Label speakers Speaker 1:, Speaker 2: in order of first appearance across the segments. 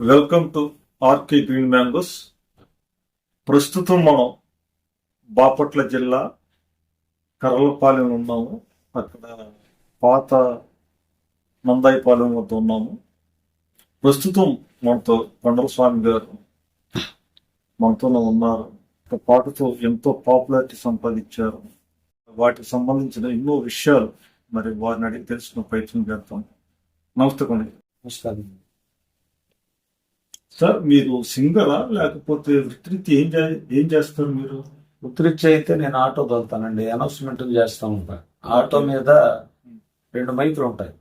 Speaker 1: Welcome to RK green mangoes ప్రస్తుతం మనం బాపట్ల జిల్లా కర్లపాలెం ఉన్నాము. అక్కడ పాత నందాయిపాలెం వద్ద ఉన్నాము. ప్రస్తుతం మనతో కొండల స్వామి గారు మనతోనే ఉన్నారు. ఒక పాటతో ఎంతో పాపులారిటీ సంపాదించారు. వాటికి సంబంధించిన ఎన్నో విషయాలు మరి వారిని అడిగి తెలుసుకున్న ప్రయత్నం చేద్దాం. నమస్తే కొండ
Speaker 2: నమస్కారం.
Speaker 1: సార్ మీరు సింగరా లేకపోతే వృత్తిరీత్యా ఏం ఏం చేస్తారు మీరు?
Speaker 2: వృత్తిరీత్యా అయితే నేను ఆటో తోలుతానండి అనౌన్స్మెంట్ చేస్తా ఉంటాను ఆటో మీద రెండు మైకులు ఉంటాయి.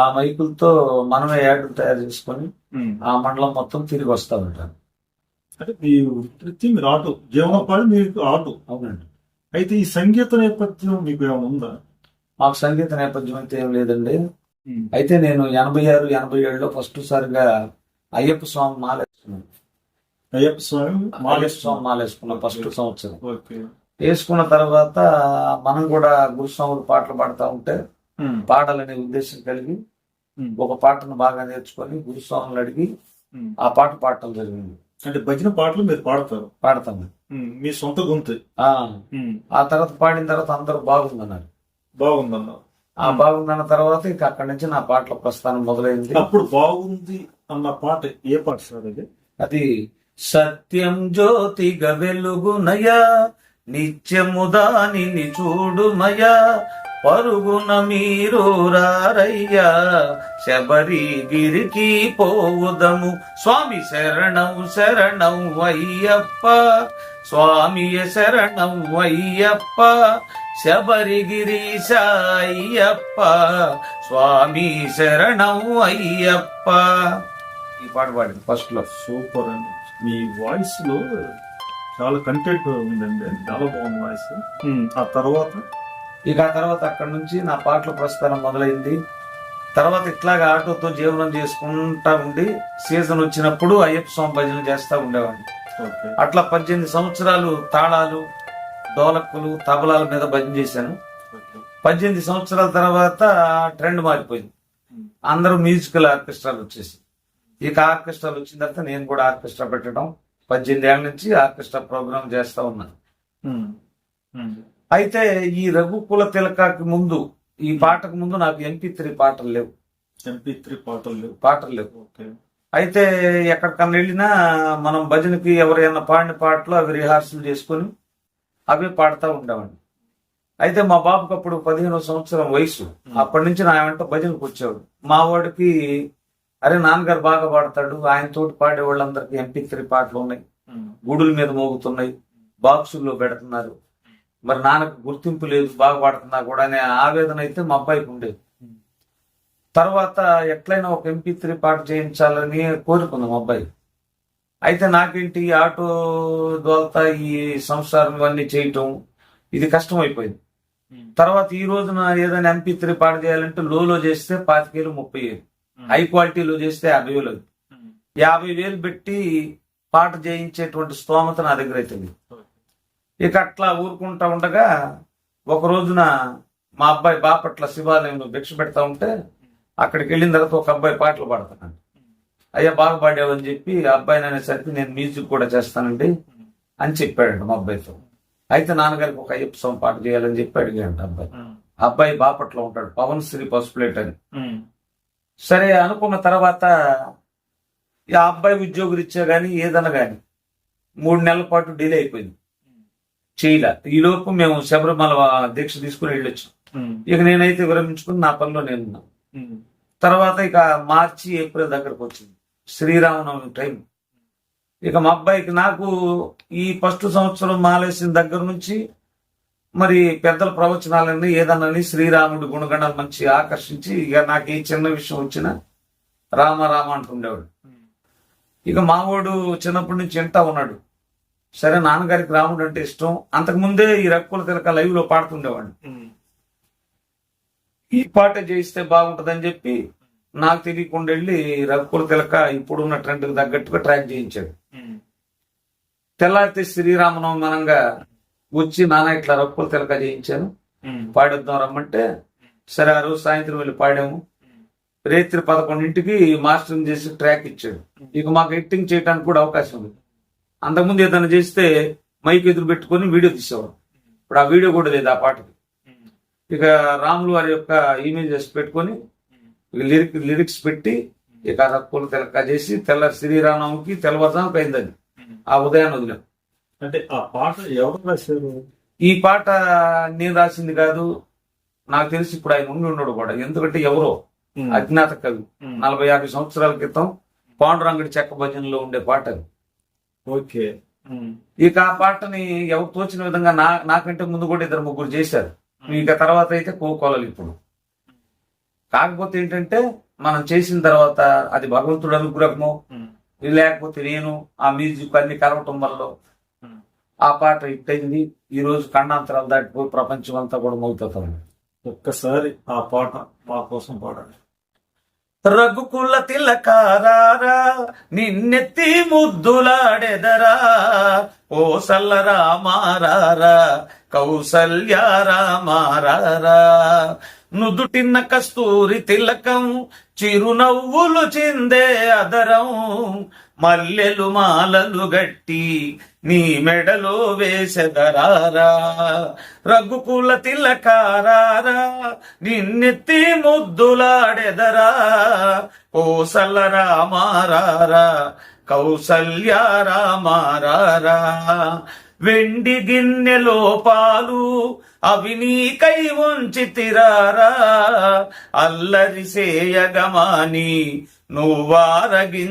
Speaker 2: ఆ మైకులతో మనమే యాడ్లు తయారు చేసుకొని ఆ మండలం మొత్తం తిరిగి వస్తా ఉంటాను
Speaker 1: అంటే మీ వృత్తిరీత్యా మీరు ఆటో జీవనోపాధి మీకు ఆటో.
Speaker 2: అవునండి.
Speaker 1: అయితే ఈ సంగీత నేపథ్యం మీకు ఏమైనా ఉందా?
Speaker 2: మాకు సంగీత నేపథ్యం అయితే ఏం లేదండి. అయితే నేను ఎనభై ఆరు ఎనభై ఏడులో ఫస్ట్ సారిగా అయ్యప్ప స్వామి మాలేసుకున్నాను
Speaker 1: అయ్యప్ప స్వామి
Speaker 2: అయ్యప్ప స్వామి మాలేసుకున్నాను ఫస్ట్ సంవత్సరం. వేసుకున్న తర్వాత మనం కూడా గురుస్వాములు పాటలు పాడుతూ ఉంటే పాడాలనే ఉద్దేశం కలిగి ఒక పాటను బాగా నేర్చుకొని గురుస్వాములు అడిగి ఆ పాట పాడటం జరిగింది.
Speaker 1: అంటే భజన పాటలు మీరు పాడతారు?
Speaker 2: పాడతాము.
Speaker 1: మీ సొంత గొంతు.
Speaker 2: ఆ. తర్వాత పాడిన తర్వాత అందరూ బాగుందన్నారు.
Speaker 1: బాగుందన్న
Speaker 2: ఆ బాగుందన్న తర్వాత ఇక అక్కడి నుంచి నా పాటల ప్రస్థానం మొదలైంది.
Speaker 1: అప్పుడు బాగుంది అన్న పాట ఏ పాట సార్ అది?
Speaker 2: అది సత్యం జ్యోతిగ వెలుగునయా నిత్యము దానిని చూడుమయా పరుగున మీరు రారయ్యా శబరిగిరికి పోవుదము. స్వామి శరణం శరణం అయ్యప్ప స్వామి శరణం అయ్యప్ప శబరిగిరీశ అయ్యప్ప స్వామి శరణం అయ్యప్ప. ఈ పాట పాడింది ఫస్ట్లో
Speaker 1: సూపర్ అండి. మీ వాయిస్లో చాలా కంటెంట్ ఉందండి. చాలా బాగుంది వాయిస్. ఆ తర్వాత?
Speaker 2: ఇక ఆ తర్వాత అక్కడ నుంచి నా పాటల ప్రస్థానం మొదలైంది. తర్వాత ఇట్లాగా ఆటోతో జీవనం చేసుకుంటా ఉండి సీజన్ వచ్చినప్పుడు అయ్యప్ప స్వామి భజనలు చేస్తా ఉండేవాడిని. అట్లా పద్దెనిమిది సంవత్సరాలు తాళాలు డోలక్కులు తబలాల మీద భజన చేశాను. పద్దెనిమిది సంవత్సరాల తర్వాత ట్రెండ్ మారిపోయింది. అందరూ మ్యూజికల్ ఆర్కెస్ట్రాలు వచ్చేసి. ఇక ఆర్కెస్ట్రాలు వచ్చిన తర్వాత నేను కూడా ఆర్కెస్ట్రా పెట్టడం పద్దెనిమిది ఏళ్ళ నుంచి ఆర్కెస్ట్రా ప్రోగ్రామ్ చేస్తా ఉన్నాను. అయితే ఈ రఘుకుల తిలకాకి ముందు ఈ పాటకు ముందు నాకు ఎంపీ త్రీ పాటలు లేవు.
Speaker 1: ఎంపీ త్రీ పాటలు లేవు.
Speaker 2: పాటలు లేవు. అయితే ఎక్కడికన్నా వెళ్ళినా మనం భజనకి ఎవరైనా పాడిన పాటలు అవి రిహార్సల్ చేసుకొని అవే పాడుతూ ఉండేవాడిని. అయితే మా బాబుకి అప్పుడు పదిహేను సంవత్సరం వయసు. అప్పటి నుంచి నా వెంట భజనకు వచ్చేవాడు. మా వాడికి అరే నాన్నగారు బాగా పాడతాడు ఆయన తోటి పాడే వాళ్ళందరికీ ఎంపీ త్రీ పాటలు ఉన్నాయి. గుడుల మీద మోగుతున్నాయి బాక్సుల్లో పెడుతున్నారు. మరి నాన్నకు గుర్తింపు లేదు బాగా పాడుతున్నా కూడా అనే ఆవేదన అయితే మా అబ్బాయికి ఉండేది. తర్వాత ఎట్లయినా ఒక ఎంపీ త్రీ పాట చేయించాలని కోరుకుంది మా అబ్బాయి. అయితే నాకేంటి ఆటో దోల్తా ఈ సంసారం ఇవన్నీ చేయటం ఇది కష్టం అయిపోయింది తర్వాత ఈ రోజున ఏదైనా ఎంపీ త్రీ పాట చేయాలంటే లోలో చేస్తే పాతికేలు ముప్పై వేలు హై క్వాలిటీలో చేస్తే యాభై వేలు అవుతుంది.
Speaker 1: ఉమ్,
Speaker 2: యాభై వేలు పెట్టి పాట చేయించేటువంటి స్తోమత నా దగ్గర అయితే లేదు.
Speaker 1: ఓకే.
Speaker 2: ఇక అట్లా ఊరుకుంటా ఉండగా ఒక రోజున మా అబ్బాయి బాపట్ల శివాలయంలో భిక్ష పెడతా ఉంటే అక్కడికి వెళ్ళిన తర్వాత ఒక అబ్బాయి పాటలు పాడుతున్నాడు. అయ్యా బాగా పాడావని చెప్పి ఆ అబ్బాయిని అనేసరికి నేను మ్యూజిక్ కూడా చేస్తానండి అని చెప్పాడు మా అబ్బాయితో. అయితే నాన్నగారికి ఒక అయ్యప్ప స్వామి పాట చేయాలని చెప్పి అడిగాడు అబ్బాయి. అబ్బాయి బాపట్ల ఉంటాడు పవన్ శ్రీ పసుపులేట్ అని సరే అనుకున్న తర్వాత ఈ ఆ అబ్బాయి ఉద్యోగులు గాని ఏదన్నా గాని మూడు నెలల పాటు డిలే అయిపోయింది. చేయలే. ఈ లోపు మేము శబరిమల దీక్ష తీసుకుని వెళ్ళొచ్చాం. ఇక నేనైతే విరమించుకుని నా పనిలో నేను ఉన్నా
Speaker 1: ఉమ్,
Speaker 2: తర్వాత ఇక మార్చి ఏప్రిల్ దగ్గరకు వచ్చింది. శ్రీరామనవమి టైం. ఇక మా అబ్బాయికి నాకు ఈ ఫస్ట్ సంవత్సరం మాలేసిన దగ్గర నుంచి మరి పెద్దల ప్రవచనాలన్నీ ఏదన్నని శ్రీరాముడి గుణగణాలు మంచి ఆకర్షించి ఇక నాకు ఏ చిన్న విషయం వచ్చినా రామ రామ అంటుండేవాడు.
Speaker 1: ఉమ్,
Speaker 2: ఇక మావాడు చిన్నప్పటి నుంచి వింటా ఉన్నాడు. సరే నాన్నగారికి రాముడు అంటే ఇష్టం. అంతకు ముందే ఈ రక్కుల తిలక లైవ్లో పాడుతుండేవాడు.
Speaker 1: ఉమ్,
Speaker 2: ఈ పాట చేయిస్తే బాగుంటదని చెప్పి నాకు తెలియకుండా వెళ్ళి రక్కుల తిలక ఇప్పుడున్న ట్రెండ్ తగ్గట్టుగా ట్రాక్ చేయించాడు.
Speaker 1: ఉమ్,
Speaker 2: తెల్లారితే శ్రీరామనవమి మనంగా వచ్చి నాన్న ఇట్లా రక్కుల తిలక చేయించాను. పాడొద్దాం రమ్మంటే సరే ఆ రోజు సాయంత్రం వెళ్ళి పాడాము. రేత్రి పదకొండింటికి మాస్టరింగ్ చేసి ట్రాక్ ఇచ్చాడు. ఇక మాకు ఎడిటింగ్ చేయడానికి కూడా అవకాశం ఉంది. అంతకుముందు ఏదైనా చేస్తే మైక్ ఎదురు పెట్టుకొని వీడియో తీసేవాడు ఇప్పుడు ఆ వీడియో కూడా లేదు ఆ పాటకి. ఇక రాములు వారి యొక్క ఇమేజెస్ పెట్టుకొని లిరిక్ లిరిక్స్ పెట్టి ఇక రక్కులు తెలక చేసి తెల్ల శ్రీరామకి తెల్లవారుజాముకి అయింది అది ఆ ఉదయాన్ని వదిలాం.
Speaker 1: అంటే ఆ పాట ఎవరు రాశారు?
Speaker 2: ఈ పాట నేను రాసింది కాదు. నాకు తెలిసి ఇప్పుడు ఆయన ఉండి ఉండడు కూడా. ఎందుకంటే ఎవరో? అజ్ఞాత కవి. నలభై యాభై సంవత్సరాల క్రితం పాండురంగడి చెక్క భజనలో ఉండే పాట
Speaker 1: ఓకే.
Speaker 2: ఇక ఆ పాటని ఎవరు తోచిన విధంగా నా నాకంటే ముందు కూడా ఇద్దరు ముగ్గురు చేశారు. ఇక తర్వాత అయితే కోకోలలు ఇప్పుడు. కాకపోతే ఏంటంటే మనం చేసిన తర్వాత అది భగవంతుడు అనుగ్రహము లేకపోతే నేను ఆ మ్యూజిక్ అన్ని కలవటం వల్ల ఆ పాట హిట్ అయింది. ఈ రోజు ఖండాంతరాలు దాటిపోయి ప్రపంచం అంతా కూడా మోగుతుంది
Speaker 1: ఒక్కసారి ఆ పాట మా కోసం పాడండి.
Speaker 2: రఘుకుల తిలకారారా నిన్నెత్తి ముద్దులాడెదరా ఓ సల్లరామారారా కౌసల్యారామారారా. నుదుటిన్న కస్తూరి తిలకం చిరునవ్వులు చిందే అదరం మల్లెలు మాలలు గట్టి నీ మెడలో వేసెదరారా రఘుకుల తిలకారారా నిన్నెత్తి ముద్దులాడెదరా. కోసల రామారారా కౌసల్య మారారా వెండి గిన్నెలో పాలు అవి నీకై ఉంచి తిరారా అల్లరి సేయగమాని నువ్వారగించగారారా.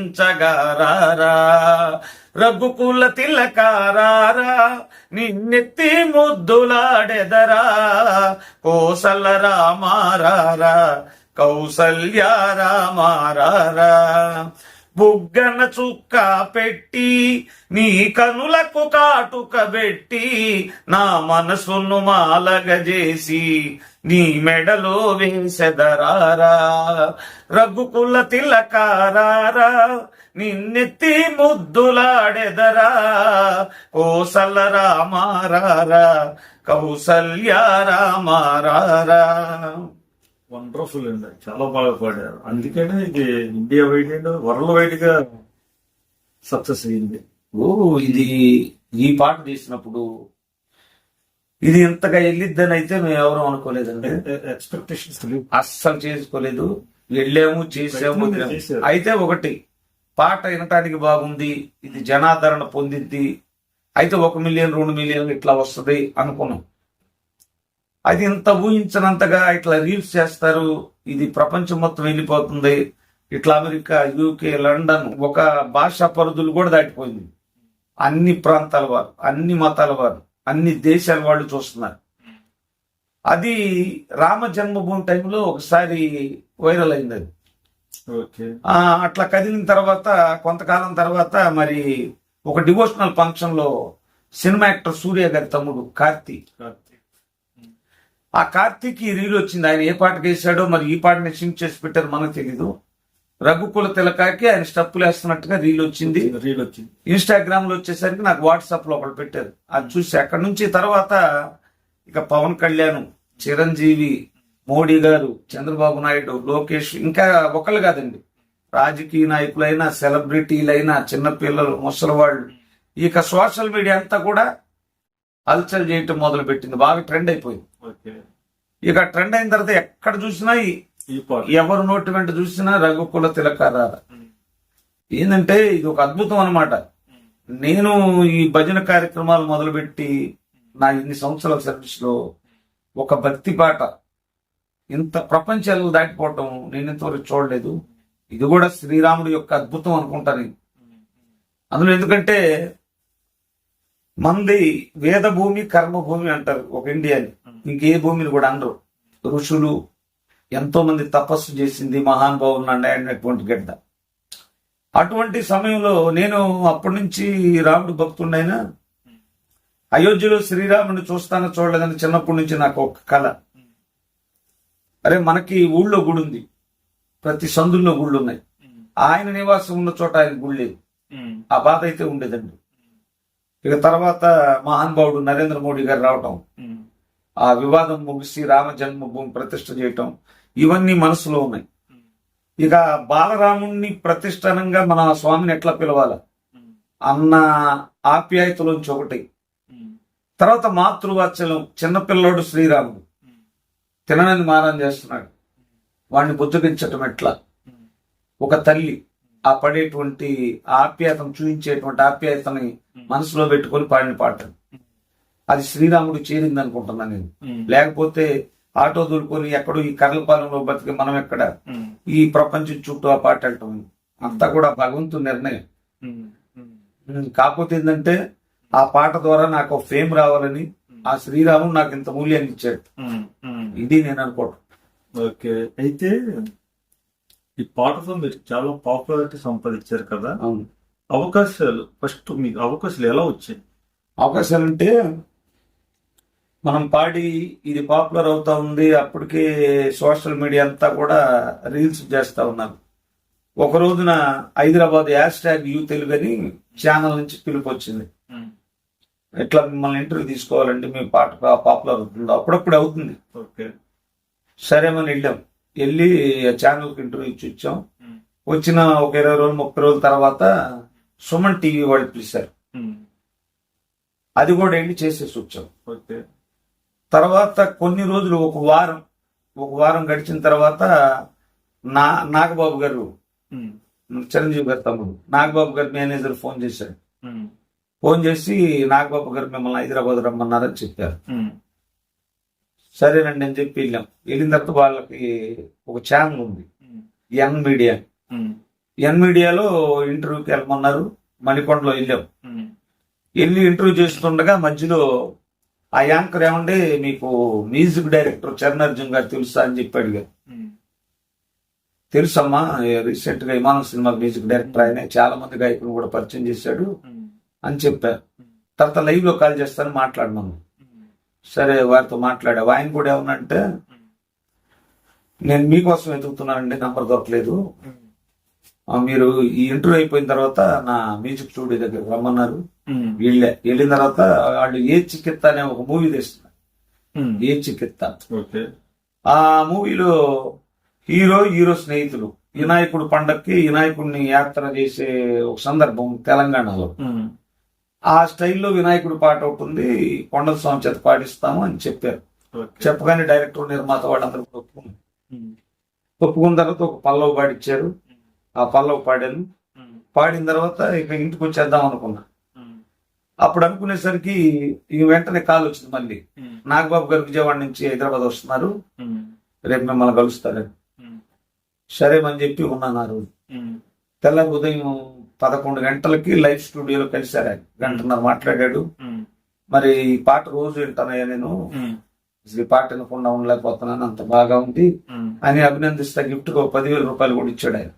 Speaker 2: రఘుకుల తిలకారారా నిన్నెత్తి ముద్దులాడెదరా. కోసల రామారారా కౌసల్య మారారా బుగ్గన చుక్క పెట్టి నీ కనులకు కాటుక పెట్టి నా మనసును మాలగజేసి నీ మెడలో వేసెదరారా. రఘుకుల తిలకారారా నిన్నెత్తి ముద్దులాడెదరా. కోసల రామారారా కౌసల్య రామారారా.
Speaker 1: వండర్ఫుల్ అండి చాలా బాగా పాడారు. అందుకనే ఇది ఇండియా వైడ్ అండ్ వరల్డ్ వైడ్గా సక్సెస్ అయ్యింది.
Speaker 2: ఓ ఇది ఈ పాట తీసినప్పుడు ఇది ఇంతగా వెళ్ళిద్దని అయితే మేము ఎవరు అనుకోలేదండి.
Speaker 1: ఎక్స్పెక్టేషన్స్
Speaker 2: అస్సలు చేసుకోలేదు. వెళ్ళాము చేసాము. అయితే ఒకటి పాట వినటానికి బాగుంది ఇది జనాదరణ పొందిద్ది. అయితే ఒక మిలియన్ రెండు మిలియన్ ఇట్లా వస్తుంది అనుకున్నాం. అది ఇంత ఊహించినంతగా ఇట్లా రీల్స్ చేస్తారు. ఇది ప్రపంచం మొత్తం వెళ్ళిపోతుంది. ఇట్లా అమెరికా యూకే లండన్ ఒక భాషా పరిధులు కూడా దాటిపోయింది. అన్ని ప్రాంతాల వారు అన్ని మతాల వారు అన్ని దేశాల వాళ్ళు చూస్తున్నారు. అది రామ జన్మభూమి టైంలో ఒకసారి వైరల్ అయింది అది. అట్లా కదిలిన తర్వాత కొంతకాలం తర్వాత మరి ఒక డివోషనల్ ఫంక్షన్లో సినిమా యాక్టర్ సూర్య గారి తమ్ముడు కార్తీ. ఆ కార్తీక్ ఈ రీల్ వచ్చింది. ఆయన ఏ పాటకి వేసాడో మరి ఈ పాటని సింగ్ చేసి పెట్టారు మనకు తెలీదు. రఘుకుల తిలకాకి ఆయన స్టెప్పులు వేస్తున్నట్టుగా రీల్ వచ్చింది.
Speaker 1: రీల్ వచ్చింది.
Speaker 2: ఇన్స్టాగ్రామ్లో వచ్చేసరికి నాకు వాట్సాప్లో ఒకటి పెట్టారు. అది చూసి అక్కడి నుంచి తర్వాత ఇక పవన్ కళ్యాణ్ చిరంజీవి మోడీ గారు చంద్రబాబు నాయుడు లోకేష్ ఇంకా ఒకళ్ళు కాదండి. రాజకీయ నాయకులైనా సెలబ్రిటీలైనా చిన్నపిల్లలు ముసలివాళ్ళు. ఇక సోషల్ మీడియా అంతా కూడా హల్చల్ చేయటం మొదలు పెట్టింది బాగా ట్రెండ్ అయిపోయింది. ఇక ట్రెండ్ అయిన తర్వాత ఎక్కడ చూసినా ఎవరు నోటి వెంట చూసినా రఘుకుల తిలకారార. ఏంటంటే ఇది ఒక అద్భుతం అన్నమాట. నేను ఈ భజన కార్యక్రమాలు మొదలుపెట్టి నా ఇన్ని సంవత్సరాల సర్వీస్లో ఒక భక్తి పాట ఇంత ప్రపంచాలు దాటిపోవటం నేను ఇంతవరకు చూడలేదు. ఇది కూడా శ్రీరాముడు యొక్క అద్భుతం అనుకుంటాను. అందులో ఎందుకంటే మంది వేద భూమి కర్మ భూమి అంటారు ఒక ఇండియాని. ఇంకే భూమిని కూడా అనరు. ఋషులు ఎంతో మంది తపస్సు చేసింది మహానుభావులు అనేటువంటి గడ్డ. అటువంటి సమయంలో నేను అప్పటి నుంచి రాముడు భక్తుడైనా అయోధ్యలో శ్రీరాముడిని చూస్తానో చూడలేదని చిన్నప్పటి నుంచి నాకు ఒక కళ అరే మనకి ఊళ్ళో గుడి ఉంది. ప్రతి సందుల్లో గుళ్ళు ఉన్నాయి. ఆయన నివాసం ఉన్న చోట ఆయన గుడి లేదు. ఆ బాధ అయితే ఉండేదండి. ఇక తర్వాత మహానుభావుడు నరేంద్ర మోడీ గారు రావటం. ఆ వివాదం ముగిసి రామ జన్మభూమి ప్రతిష్ట చేయటం ఇవన్నీ మనసులో ఉన్నాయి. ఇక బాలరాముణ్ణి ప్రతిష్టానంగా మన స్వామిని ఎట్లా పిలవాలి? అన్న ఆప్యాయతలోంచి ఒకటి. తర్వాత మాతృవాత్సల్యం చిన్నపిల్లోడు శ్రీరాముడు. తిననని మారం చేస్తున్నాడు. వాడిని బుద్ధగించటం ఎట్లా? ఒక తల్లి ఆ పడేటువంటి ఆప్యాయతను చూపించేటువంటి ఆప్యాయతని మనసులో పెట్టుకొని పాడిన పాడటం అది శ్రీరాముడు చేరింది అనుకుంటున్నాను నేను లేకపోతే ఆటో దొరుకుని ఎక్కడో ఈ కర్లపాలెంలో బతికి మనం ఎక్కడ ఈ ప్రపంచం చుట్టూ ఆ పాట వెళ్ళటం అంతా కూడా భగవంతుని నిర్ణయం. కాకపోతే ఏంటంటే ఆ పాట ద్వారా నాకు ఫేమ్ రావాలని ఆ శ్రీరాముడు నాకు ఇంత మూల్యాన్ని ఇచ్చాడు. ఇది నేను అనుకోవటం.
Speaker 1: ఓకే. అయితే ఈ పాటతో మీరు చాలా పాపులారిటీ సంపాదించారు కదా.
Speaker 2: అవును.
Speaker 1: అవకాశాలు ఫస్ట్ మీకు అవకాశాలు ఎలా వచ్చాయి?
Speaker 2: అవకాశాలు అంటే మనం పాడి ఇది పాపులర్ అవుతా ఉంది అప్పటికే సోషల్ మీడియా అంతా కూడా రీల్స్ చేస్తా ఉన్నారు. ఒక రోజున Hyderabad hash tag U Telugu అని ఛానల్ నుంచి పిలుపు వచ్చింది ఎట్లా మిమ్మల్ని ఇంటర్వ్యూ తీసుకోవాలంటే మీ పాట పాపులర్ అవుతుంది అప్పుడప్పుడు అవుతుంది.
Speaker 1: ఓకే.
Speaker 2: సరే మనం వెళ్ళాం. వెళ్ళి ఛానల్కి ఇంటర్వ్యూ ఇచ్చి వచ్చాం వచ్చిన ఒక ఇరవై రోజులు ముప్పై రోజుల తర్వాత సుమన్ టీవీ వాళ్ళు పిలిచారు. అది కూడా వెళ్ళి చేసేసి వచ్చాం.
Speaker 1: ఓకే.
Speaker 2: తర్వాత కొన్ని రోజులు ఒక వారం ఒక వారం గడిచిన తర్వాత నా నాగబాబు గారు చిరంజీవి గారు తమ్ముడు నాగబాబు గారు మేనేజర్ ఫోన్ చేశాడు ఫోన్ చేసి నాగబాబు గారు మిమ్మల్ని హైదరాబాద్ రమ్మన్నారని చెప్పారు. సరేనండి అని చెప్పి వెళ్ళాం. వెళ్ళిన తర్వాత వాళ్ళకి ఒక ఛానల్ ఉంది. ఎన్ మీడియా. ఎన్ మీడియాలో ఇంటర్వ్యూకి వెళ్ళమన్నారు. మణికొండలో వెళ్ళాం. వెళ్ళి ఇంటర్వ్యూ చేస్తుండగా మధ్యలో ఆ యాంకర్ ఏమంటే మీకు మ్యూజిక్ డైరెక్టర్ చరణ్ అర్జున్ గారు తెలుసా? అని చెప్పి అడిగారు తెలుసమ్మా రీసెంట్గా విమానం సినిమా మ్యూజిక్ డైరెక్టర్ ఆయన చాలా మంది గాయకులు కూడా పరిచయం చేశాడు అని చెప్పారు తర్వాత లైవ్లో కాల్ చేస్తాను మాట్లాడినాను సరే వారితో మాట్లాడా. ఆయన కూడా ఏమన్నంటే నేను మీకోసం వెతుకుతున్నానండి నంబర్ దొరకలేదు. మీరు ఈ ఇంటర్వ్యూ అయిపోయిన తర్వాత నా మ్యూజిక్ స్టూడియో దగ్గర రమ్మన్నారు. వెళ్ళా. వెళ్ళిన తర్వాత వాళ్ళు ఏ చికిత్స అనే ఒక మూవీ తీస్తున్నారు. ఏ చికిత్స?
Speaker 1: ఓకే.
Speaker 2: ఆ మూవీలో హీరో హీరో స్నేహితులు వినాయకుడు పండక్కి వినాయకుడిని యాత్ర చేసే ఒక సందర్భం తెలంగాణలో. ఆ స్టైల్లో వినాయకుడు పాట ఒకటి ఉంది కొండల స్వామి చేత పాటిస్తాము అని చెప్పారు. చెప్పగానే డైరెక్టర్ నిర్మాత వాళ్ళందరూ కూడా ఒప్పుకున్నారు. ఒప్పుకున్న తర్వాత ఒక పల్లవ పాడిచ్చారు. ఆ పల్లవ పాడాను పాడిన తర్వాత ఇక ఇంటికి వచ్చేద్దాం అనుకున్నా. అప్పుడు అనుకునేసరికి ఈ వెంటనే కాల్ వచ్చింది మళ్ళీ. నాగబాబు గారు విజయవాడ నుంచి హైదరాబాద్ వస్తున్నారు. రేపు మిమ్మల్ని కలుస్తారని సరే అని చెప్పి ఉన్నాను ఆ రోజు. తెల్లారి ఉదయం పదకొండు గంటలకి లైవ్ స్టూడియోలో కలిశారు ఆయన. గంటన్నర మాట్లాడాడు. మరి ఈ పాట రోజు వింటానయ్యా నేను. అసలు ఈ పాట వినకుండా ఉండలేకపోతున్నాను. అంత బాగా ఉంది. అని అభినందిస్తా గిఫ్ట్ పదివేల రూపాయలు కూడా ఇచ్చాడు ఆయన.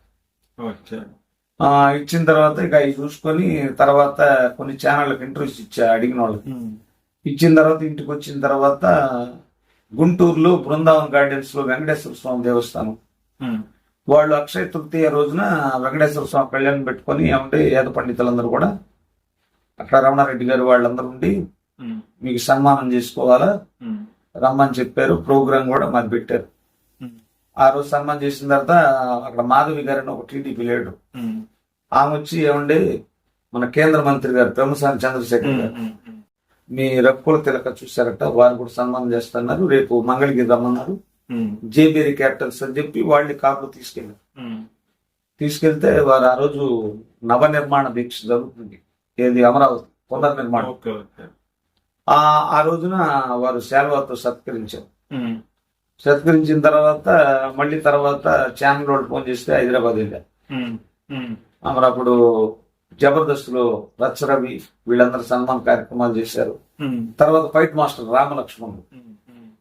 Speaker 2: ఇచ్చిన తర్వాత ఇక అవి చూసుకొని తర్వాత కొన్ని ఛానళ్ళకి ఇంటర్వ్యూస్ ఇచ్చా అడిగిన వాళ్ళకి. ఇచ్చిన తర్వాత ఇంటికి వచ్చిన తర్వాత గుంటూరులో బృందావన్ గార్డెన్స్లో వెంకటేశ్వర స్వామి దేవస్థానం. వాళ్ళు అక్షయ తృతీయ రోజున వెంకటేశ్వర స్వామి కళ్యాణం పెట్టుకొని ఏమంటే వేద పండితులందరూ కూడా అక్కడ రమణారెడ్డి గారు వాళ్ళందరూ ఉండి మీకు సన్మానం చేసుకోవాలా? రమ్మని చెప్పారు. ప్రోగ్రామ్ కూడా మాది పెట్టారు. ఆ రోజు సన్మానం చేసిన తర్వాత అక్కడ మాధవి గారు అని ఒక టీడీపీ లీడర్. ఆమె వచ్చి ఏమండి మన కేంద్ర మంత్రి గారు పెమ్మసాని చంద్రశేఖర్ గారు. మీ రక్కుల తిలక చూశారట వారు కూడా సన్మానం చేస్తున్నారు రేపు మంగళగిరి రమ్మన్నారు. జేబేరి క్యాపిటల్స్ అని చెప్పి వాళ్ళని కాపులు తీసుకెళ్ళారు. తీసుకెళ్తే వారు ఆ రోజు నవ నిర్మాణ దీక్ష జరుగుతుంది. ఏది అమరావతి పునర్నిర్మాణం. ఆ ఆ రోజున వారు శాల్వాతో సత్కరించారు. సత్కరించిన తర్వాత మళ్ళీ తర్వాత ఛానల్ వాళ్ళు ఫోన్ చేస్తే హైదరాబాద్ వెళ్ళా. మరి అప్పుడు జబర్దస్త్లో రచ్చరవి వీళ్ళందరూ సన్మాన్ కార్యక్రమాలు చేశారు. తర్వాత ఫైట్ మాస్టర్ రామలక్ష్మణ్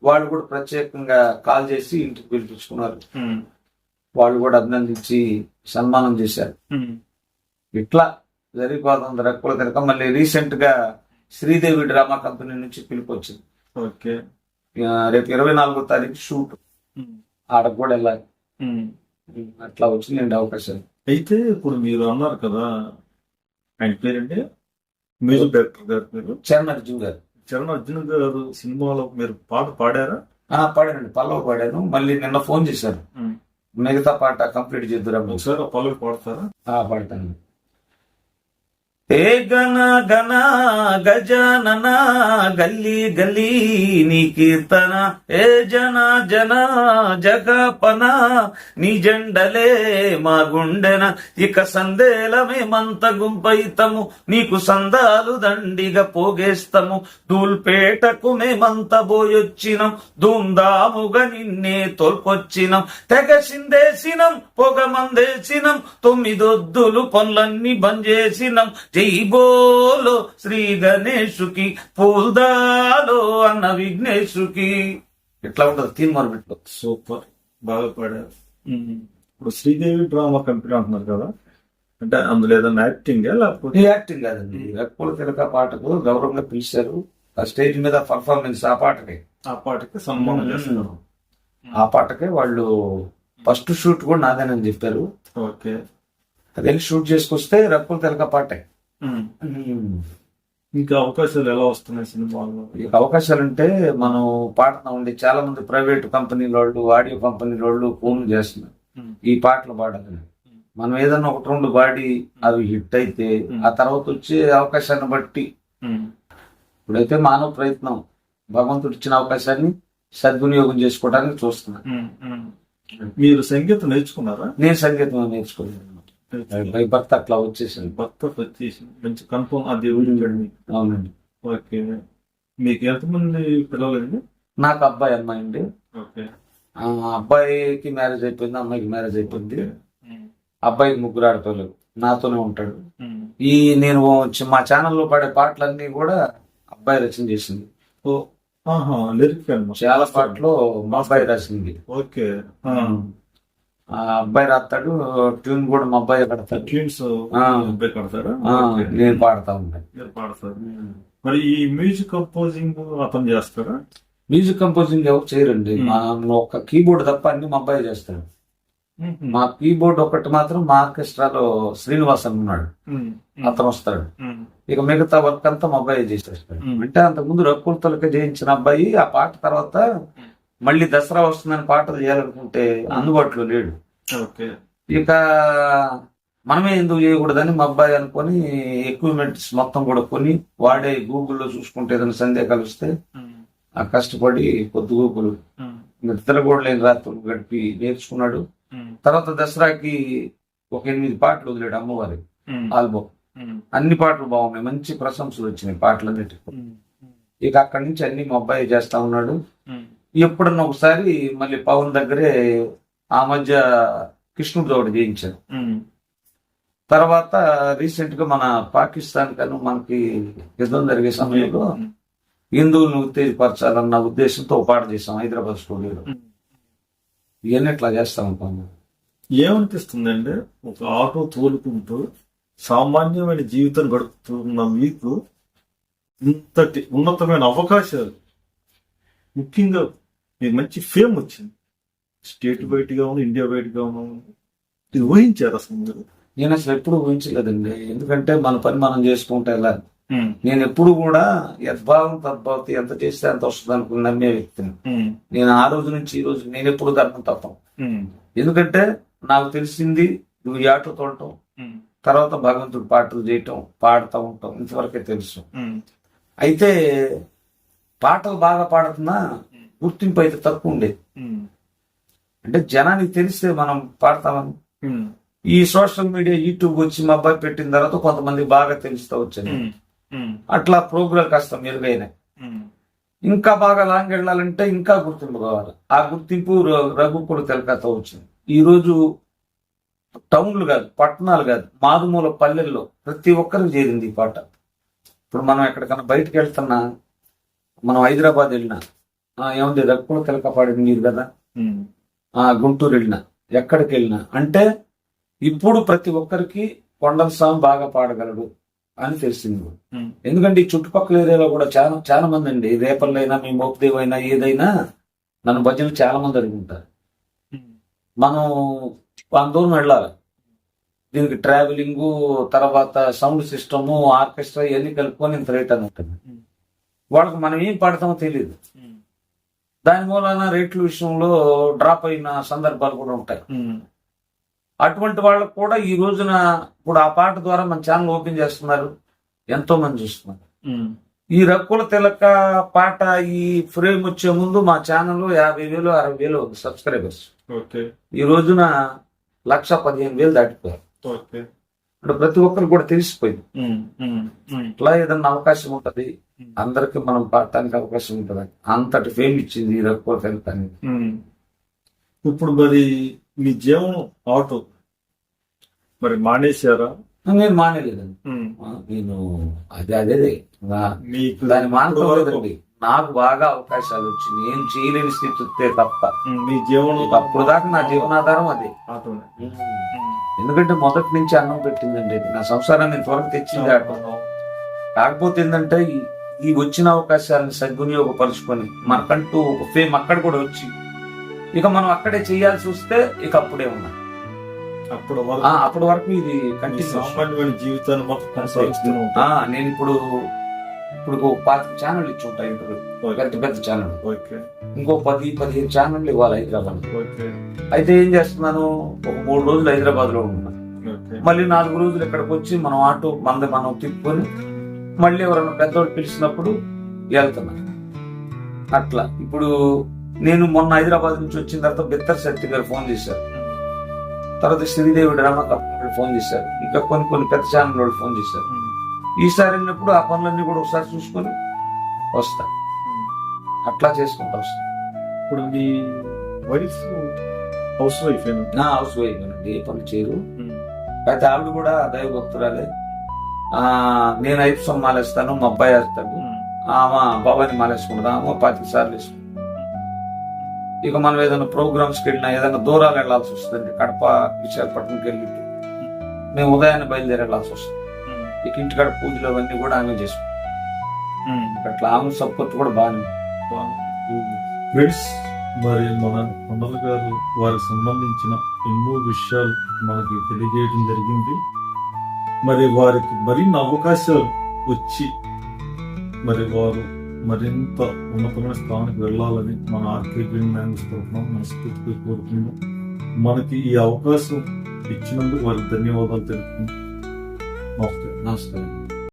Speaker 2: వాళ్ళు కూడా ప్రత్యేకంగా కాల్ చేసి ఇంటికి పిలిపించుకున్నారు. వాళ్ళు కూడా అభినందించి సన్మానం చేశారు. ఇట్లా జరిగిపోతుంది రెక్కల తిరక మళ్ళీ రీసెంట్గా శ్రీదేవి డ్రామా కంపెనీ నుంచి పిలుపు వచ్చింది.
Speaker 1: ఓకే.
Speaker 2: రేపు ఇరవై నాలుగో తారీఖు షూట్. ఆడకు కూడా వెళ్ళాలి. అట్లా వచ్చిందండి అవకాశం
Speaker 1: అయితే ఇప్పుడు మీరు అన్నారు కదా ఆయన పేరండి? మ్యూజిక్ డైరెక్టర్ గారు మీరు.
Speaker 2: చరణ్ అర్జున్ గారు.
Speaker 1: చరణ్ అర్జున్ గారు సినిమాలో మీరు పాట పాడారా?
Speaker 2: ఆ, పాడానండి. పల్లవ పాడాను. మళ్ళీ నిన్న ఫోన్ చేశారు. మిగతా పాట కంప్లీట్ చేద్దురమ్మ.
Speaker 1: ఒకసారి పలుకు పాడతారా?
Speaker 2: ఆ పాడతాను. ఏ గణ గణ గజానన గల్లీ గల్లీ నీ కీర్తన. ఏ జన జన జగపన నీ జెండలే మా గుండెన. ఇక సందేలమే మంత గుంపైతము నీకు సందాలు దండిగా పోగేస్తము. దూల్పేటకు మేమంత పోయొచ్చినం ధూమ్ధాముగా నిన్నే తోల్కొచ్చినం తెగ సిందేసినం పొగ మందేసినం. తొమ్మిదొద్దులు పనులన్నీ బంద్ చేసినం జై బోలో శ్రీ గణేశుకి పూల్దాలో అన్న విఘ్నేశుకి. ఇట్లా ఉంటది? తీన్ మొరబెట్లు
Speaker 1: సూపర్. బాగా పాడారు. ఇప్పుడు శ్రీదేవి డ్రామా కంపెనీ అంటున్నారు కదా. అంటే అందులో ఏదైనా యాక్టింగ్ లేకపోతే?
Speaker 2: యాక్టింగ్ కాదండి. రక్కుల తిలక పాటకు గౌరవంగా పిలిచారు. ఆ స్టేజ్ మీద పర్ఫార్మెన్స్ ఆ పాటకి.
Speaker 1: ఆ పాటకి సన్మానం చేస్తున్నారు.
Speaker 2: ఆ పాటకే వాళ్ళు ఫస్ట్ షూట్ కూడా నాదేనని చెప్పారు.
Speaker 1: ఓకే.
Speaker 2: అది షూట్ చేసుకొస్తే రక్కుల తిలక పాటే.
Speaker 1: ఇంకా అవకాశాలు ఎలా వస్తున్నాయి సినిమాల్లో?
Speaker 2: ఈ అవకాశాలు అంటే మనం పాడుతా ఉండి చాలా మంది ప్రైవేట్ కంపెనీల వాళ్ళు ఆడియో కంపెనీల వాళ్ళు ఫోన్ చేస్తున్నారు ఈ పాటలు పాడాలని మనం ఏదన్నా ఒకటి రెండు పాడి అవి హిట్ అయితే ఆ తర్వాత వచ్చే అవకాశాన్ని బట్టి. ఇప్పుడైతే మానవ ప్రయత్నం. భగవంతుడు ఇచ్చిన అవకాశాన్ని సద్వినియోగం చేసుకోవడానికి చూస్తున్నా
Speaker 1: మీరు సంగీతం నేర్చుకున్నారా?
Speaker 2: నేను సంగీతం నేర్చుకోలేదు. బై బర్త్ అట్లా వచ్చేసింది.
Speaker 1: భర్త వచ్చేసి మంచి కన్ఫర్మ్ ఆ దేవుడి.
Speaker 2: అవునండి.
Speaker 1: ఓకే. మీకు ఎంతమంది పిల్లలండి?
Speaker 2: నాకు అబ్బాయి అమ్మాయి అండి
Speaker 1: ఓకే.
Speaker 2: ఆ అబ్బాయికి మ్యారేజ్ అయిపోయింది అమ్మాయికి మ్యారేజ్ అయిపోయింది. అబ్బాయికి ముగ్గురు ఆడపిల్లలు. నాతోనే ఉంటాడు. ఈ నేను మా ఛానల్లో పాడే పాటలన్నీ కూడా అబ్బాయి రచన చేసింది. చాలా పాటలు మా అబ్బాయి రాసింది.
Speaker 1: ఓకే.
Speaker 2: అబ్బాయి రాస్తాడు ట్యూన్ కూడా మా అబ్బాయి కడతాడు.
Speaker 1: ట్యూన్స్. అబ్బాయి ఓకే.
Speaker 2: నేను పాడతా ఉంటాను.
Speaker 1: మీరు ఈ మ్యూజిక్ కంపోజింగ్ అతను చేస్తారా
Speaker 2: మ్యూజిక్ కంపోజింగ్ ఎవరు చేయరండి. మా ఒక్క కీబోర్డ్ తప్ప అన్ని మా అబ్బాయి చేస్తాడు మా కీబోర్డ్ ఒకటి మాత్రం మా ఆర్కెస్ట్రాలో శ్రీనివాస్ అని ఉన్నాడు అతను వస్తాడు. ఇక మిగతా వర్క్ అంతా మా అబ్బాయి చేసేస్తాడు. అంటే అంతకుముందు రక్కులతలక జయించిన అబ్బాయి ఆ పాట తర్వాత మళ్ళీ దసరా వస్తుందని పాటలు చేయాలనుకుంటే అందుబాటులో లేడు. ఇక మనమే ఎందుకు చేయకూడదని మా అబ్బాయి అనుకొని ఎక్విప్మెంట్స్ మొత్తం కూడా కొని వాడే గూగుల్లో చూసుకుంటే ఏదైనా సందేహాలు వస్తే ఆ కష్టపడి పొద్దు గూగుల్ నిద్ర కూడా లేని రాత్రులు గడిపి నేర్చుకున్నాడు. తర్వాత దసరాకి ఒక ఎనిమిది పాటలు వదిలాడు అమ్మవారి. ఆల్బమ్. అన్ని పాటలు బాగున్నాయి. మంచి ప్రశంసలు వచ్చినాయి పాటలన్నిటికీ ఇక అక్కడి నుంచి అన్ని మా అబ్బాయి చేస్తా ఉన్నాడు. ఎప్పుడన్నా ఒకసారి మళ్ళీ పవన్ దగ్గరే ఆ మధ్య కృష్ణుడితో ఒకటి చేయించాను తర్వాత రీసెంట్గా మన పాకిస్తాన్ కను మనకి యుద్ధం జరిగే సమయంలో హిందువులను ఉత్తేజపరచాలన్న ఉద్దేశంతో పాట చేసాం హైదరాబాద్ స్టూడియోలో. ఇవన్నీ ఇట్లా చేస్తాం అనుకోండి
Speaker 1: ఏమనిపిస్తుందండి ఒక ఆటో తోలుకుంటూ సామాన్యమైన జీవితం గడుపుతున్న మీకు ఇంతటి ఉన్నతమైన అవకాశాలు. ముఖ్యంగా మీకు మంచి ఫేమ్ వచ్చింది. స్టేట్ బయటగా ఉంది ఇండియా ఉంది ఇది ఊహించారు అసలు మీరు.
Speaker 2: నేను అసలు ఎప్పుడు ఊహించలేదండి. ఎందుకంటే మన పని మనం చేసుకుంటే ఎలా? నేను ఎప్పుడు కూడా యద్భావం తద్భావతి ఎంత చేస్తే అంత వస్తుంది అనుకుని నమ్మే వ్యక్తిని. నేను ఆ రోజు నుంచి ఈ రోజు నేను ఎప్పుడు ధర్మం తప్పం ఎందుకంటే నాకు తెలిసింది నువ్వు ఆటో తోడటం తర్వాత భగవంతుడు పాటలు చేయటం పాడుతూ ఉంటాం. ఇంతవరకే తెలుసు. అయితే పాటలు బాగా పాడుతున్నా గుర్తింపు అయితే తక్కువ ఉండేది. అంటే జనానికి తెలిస్తే మనం పాడతామని ఈ సోషల్ మీడియా యూట్యూబ్ వచ్చి మా అబ్బాయి పెట్టిన తర్వాత కొంతమంది బాగా తెలుస్తూ వచ్చింది అట్లా ప్రోగ్రాం కాస్త మెరుగైనాయి ఇంకా బాగా లాంగ్ వెళ్ళాలంటే ఇంకా గుర్తింపు కావాలి. ఆ గుర్తింపు ర- రఘుకుల తెలకతో వచ్చింది. ఈ రోజు టౌన్లు కాదు పట్టణాలు కాదు మారుమూల పల్లెల్లో ప్రతి ఒక్కరికి చేరింది ఈ పాట. ఇప్పుడు మనం ఎక్కడికన్నా బయటకు వెళ్తున్నా మనం హైదరాబాద్ వెళ్ళినా ఏముంది రఘుకుల తెలక పాడింది మీరు కదా? గుంటూరు వెళ్ళినా ఎక్కడికి వెళ్ళినా అంటే ఇప్పుడు ప్రతి ఒక్కరికి కొండల స్వామి బాగా పాడగలడు అని తెలిసింది. ఎందుకంటే ఈ చుట్టుపక్కల ఏరియాలో కూడా చాలా చాలా మంది అండి. రేపల్లైనా మీ మోపుదేవ్ అయినా ఏదైనా నన్ను భజనలు చాలా మంది అడుగుంటారు. మనం అంత దూరం వెళ్ళాలి. దీనికి ట్రావెలింగ్ తర్వాత సౌండ్ సిస్టము ఆర్కెస్ట్రా ఇవన్నీ కలుపుకొని ఇంత రేట్ అని ఉంటుంది. వాళ్ళకి మనం ఏం పాడతామో తెలియదు దాని మూలాన రేట్ల విషయంలో డ్రాప్ అయిన సందర్భాలు కూడా ఉంటాయి. అటువంటి వాళ్ళకు కూడా ఈ రోజున ఇప్పుడు ఆ పాట ద్వారా మన ఛానల్ ఓపెన్ చేస్తున్నారు. ఎంతో మంది చూస్తున్నారు. ఈ రక్కుల తిలక పాట ఈ ఫ్రేమ్ వచ్చే ముందు మా ఛానల్ యాభై వేలు అరవై వేలు సబ్స్క్రైబర్స్. ఈ రోజున లక్ష పదిహేను వేలు దాటిపోయారు. అంటే ప్రతి ఒక్కరు కూడా తెలిసిపోయింది. ఇట్లా ఏదన్నా అవకాశం ఉంటది. అందరికి మనం పాడటానికి అవకాశం ఉంటది. అంతటి ఫేమ్ ఇచ్చింది ఈ తిలక అనేది
Speaker 1: ఉమ్. ఇప్పుడు మరి మీ జీవనం ఆటో. మరి మానేశారా?
Speaker 2: నేను మానేలేదండి.
Speaker 1: ఉమ్,
Speaker 2: నేను అదే అదే
Speaker 1: మీకు
Speaker 2: దాని లేదండి. నాకు బాగా అవకాశాలు వచ్చింది ఏం చేయలేని స్థితి వస్తే తప్ప
Speaker 1: మీ జీవనం
Speaker 2: అప్పుడు దాకా నా జీవనాధారం అదే.
Speaker 1: ఆటోనే.
Speaker 2: ఎందుకంటే మొదటి నుంచి అన్నం పెట్టిందండి. నా సంసారాన్ని త్వరగా తెచ్చింది ఆటో కాకపోతే ఏంటంటే ఈ- వచ్చిన అవకాశాలను సద్వినియోగపరుచుకొని మనకంటూ ఒక ఫేమ్ అక్కడ కూడా వచ్చి ఇక మనం అక్కడే చేయాల్సి వస్తే ఇక అప్పుడే ఉన్నా.
Speaker 1: అప్పుడు
Speaker 2: అప్పటి వరకు ఇది కంటిన్యూ
Speaker 1: సామాన్యమైన జీవితాన్ని మొత్తం
Speaker 2: నేను ఇప్పుడు ఇప్పుడు ఒక పాతిక ఛానల్ ఇచ్చి ఉంటాయి ఇంటర్వ్యూ పెద్ద పెద్ద ఛానల్ ఇంకో పది పదిహేను ఛానళ్ళు ఇవ్వాలి హైదరాబాద్ అయితే ఏం చేస్తున్నాను? ఒక మూడు రోజులు హైదరాబాద్లో ఉన్నా.
Speaker 1: ఓకే.
Speaker 2: మళ్ళీ నాలుగు రోజులు ఇక్కడికి వచ్చి మనం ఆటో మంది మనం తిప్పుకొని మళ్ళీ ఎవరైనా పెద్దోళ్ళు పిలిచినప్పుడు వెళ్తున్నాను అట్లా. ఇప్పుడు నేను మొన్న హైదరాబాద్ నుంచి వచ్చిన తర్వాత బిత్తర్ శక్తి గారు ఫోన్ చేశారు. తర్వాత శ్రీదేవి డ్రామా కంపెనీ ఫోన్ చేశారు. ఇంకా కొన్ని కొన్ని పెద్ద ఛానల్ వాళ్ళు ఫోన్ చేశారు. ఈసారి వెళ్ళినప్పుడు ఆ పనులన్నీ కూడా ఒకసారి చూసుకొని వస్తా. అట్లా చేసుకుంటా వస్తా.
Speaker 1: ఇప్పుడు మీ wife house wife
Speaker 2: house wife అండి. ఏ పని చేయరు. అయితే ఆవిడ కూడా దైవ భక్తురాలే నేను ఐదు సొమ్ము మాలేస్తాను మా అబ్బాయి వేస్తాడు. ఆమె బాబాని మాలేసుకుంటుంది ఆమె పాతిక సార్లు వేసుకుంటుంది ఇక మనం ఏదైనా ప్రోగ్రామ్స్కి వెళ్ళినా ఏదైనా దూరాలు వెళ్ళాల్సి వస్తుంది కడప విశాఖపట్నంకి వెళ్ళి మేము ఉదయాన్నే బయలుదేరి వెళ్ళాల్సి వస్తుంది ఇక ఇంటికాడ పూజలు అవన్నీ కూడా ఆమె చేసుకుంటాం అట్లా ఆమె సపోర్ట్ కూడా బాగానే.
Speaker 1: ఫ్రెండ్స్ మరి మన కొండల గారు వారికి సంబంధించిన ఎన్నో విషయాలు మనకి తెలియజేయడం జరిగింది. మరి వారికి మరిన్ని అవకాశాలు వచ్చి మరి వారు మరింత ఉన్నతమైన స్థానానికి వెళ్ళాలని మన ఆర్కే గ్రీన్ మ్యాంగ్స్ తరఫున మనస్ఫూర్తిగా కోరుతున్నాం మనకి ఈ అవకాశం ఇచ్చినందుకు వారికి ధన్యవాదాలు తెలుపుతున్నాం నమస్తే.
Speaker 2: నమస్కారం.